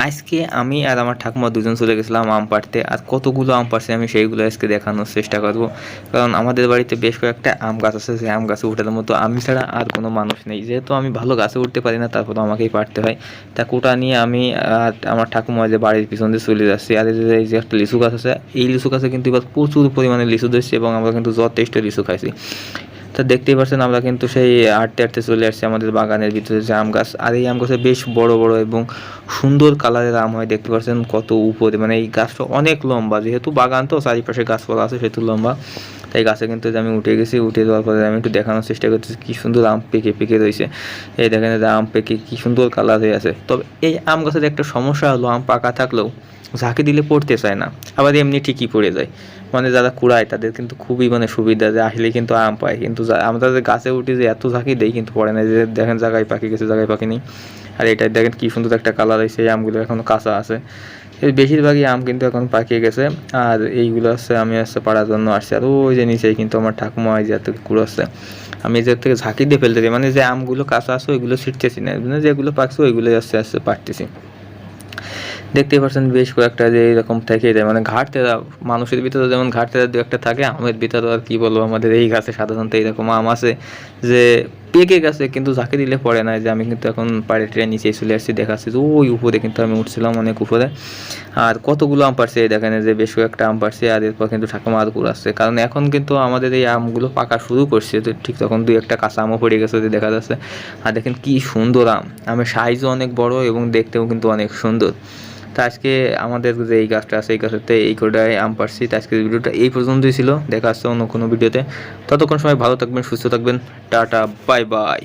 আজকে আমি আর আমার ঠাকুমা দুজন চলে গেছিলাম আম পাড়তে, আর কতগুলো আম পাড়ছে আমি সেইগুলো আজকে দেখানোর চেষ্টা করব। কারণ আমাদের বাড়িতে বেশ কয়েকটা আম গাছ আছে, সেই আম গাছে উঠার মতো আমি ছাড়া আর কোনো মানুষ নেই। যেহেতু আমি ভালো গাছে উঠতে পারি না, তারপর আমাকেই পাড়তে হয়। তা কোটা নিয়ে আমি আর আমার ঠাকুমা যে বাড়ির পিছন দিয়ে চলে যাচ্ছি, আর এই যে- একটা লিচু গাছ আছে, এই লিচু গাছে কিন্তু এবার প্রচুর পরিমাণে লিচু ধরছে এবং আমরা কিন্তু যথেষ্ট লিচু খাইছি। তা দেখতেই পাচ্ছেন আমরা কিন্তু সেই আটতে আটতে চলে আসছি আমাদের বাগানের ভিতরে যে আম গাছ। আর এই আম গাছে বেশ বড় বড় এবং সুন্দর কালারের আম হয়, দেখতে পাচ্ছেন কত উপরে। মানে এই গাছটা অনেক লম্বা, যেহেতু বাগান তো, চারিপাশে গাছপালা আছে, সেহেতু লম্বা। তাই গাছে কিন্তু আমি উঠে গেছি, উঠে যাওয়ার পরে আমি একটু দেখানোর চেষ্টা করতেছি কী সুন্দর আম পেকে পেকে রয়েছে। এই দেখেন আম পেকে কী সুন্দর কালার হয়ে আছে। তবে এই আম গাছের একটা সমস্যা হলো, আম পাকা থাকলেও ঝাঁকে দিলে পড়তে চায় না, আবার এমনি ঠিকই পড়ে যায়। মানে যারা কুড়ায়, তাদের কিন্তু খুবই মানে সুবিধা যে আসলে কিন্তু আম পায়। কিন্তু আমরা গাছে উঠি যে এত ঝাঁকি দেই কিন্তু পড়ে না। যে দেখেন জায়গায় পাখি গেছে জায়গায় পাখি নেই। আর এটা দেখেন কি সুন্দর একটা কালার হয়েছে এই আমগুলো এখনও কাঁচা আছে। এর বেশিরভাগই আম কিন্তু এখন পাকিয়ে গেছে। আর এইগুলো হচ্ছে আমি হচ্ছে পাড়ার জন্য আসছি। আর ওই যে নিচেই কিন্তু আমার ঠাকুমা ওই যে এত কুড়ো আছে। আমি যে থেকে ঝাঁকি দিয়ে ফেলতেছি মানে যে আমগুলো কাঁচা আছে, ওইগুলো ছিটতেছি না। মানে যেগুলো পাকছে, ওইগুলোই আস্তে আস্তে পারতেছি। দেখতে পাচ্ছেন বেশ কয়েকটা যে এরকম থেকে যায় মানে ঘাটতে মানুষের ভিতরে যেমন ঘাটতে দু একটা থাকে, আমের ভিতরে আর কি বলব, আমাদের এই গাছে সাধারণত এইরকম আম আছে যে পেকে গেছে, কিন্তু যাকে দিলে পড়ে না, যে আমি কিন্তু এখন পাড়ে ট্রেন নিচে চলে আসছি, দেখাচ্ছি যে ওই উপরে কিন্তু আমি উঠছিলাম অনেক উপরে। আর কতগুলো আম পারছে এই দেখেন যে বেশ কয়েকটা আম পারছে আর এরপর কিন্তু ঠাকুমা আর আসছে। কারণ এখন কিন্তু আমাদের এই আমগুলো পাকা শুরু করছে তো ঠিক তখন দুই একটা কাঁচা আমও পড়ে গেছে দেখা যাচ্ছে। আর দেখেন কি সুন্দর আম, আমের সাইজও অনেক বড় এবং দেখতেও কিন্তু অনেক সুন্দর। তো আজকে আমাদের যে এই গাছটা আছে, এই গাছটাতে এই কোডায় আম পারছি তো আজকের ভিডিওটা এই পর্যন্তই ছিল। দেখা আসছে অন্য কোনো ভিডিওতে। ততক্ষণ সময় ভালো থাকবেন, সুস্থ থাকবেন। Tata, bye bye.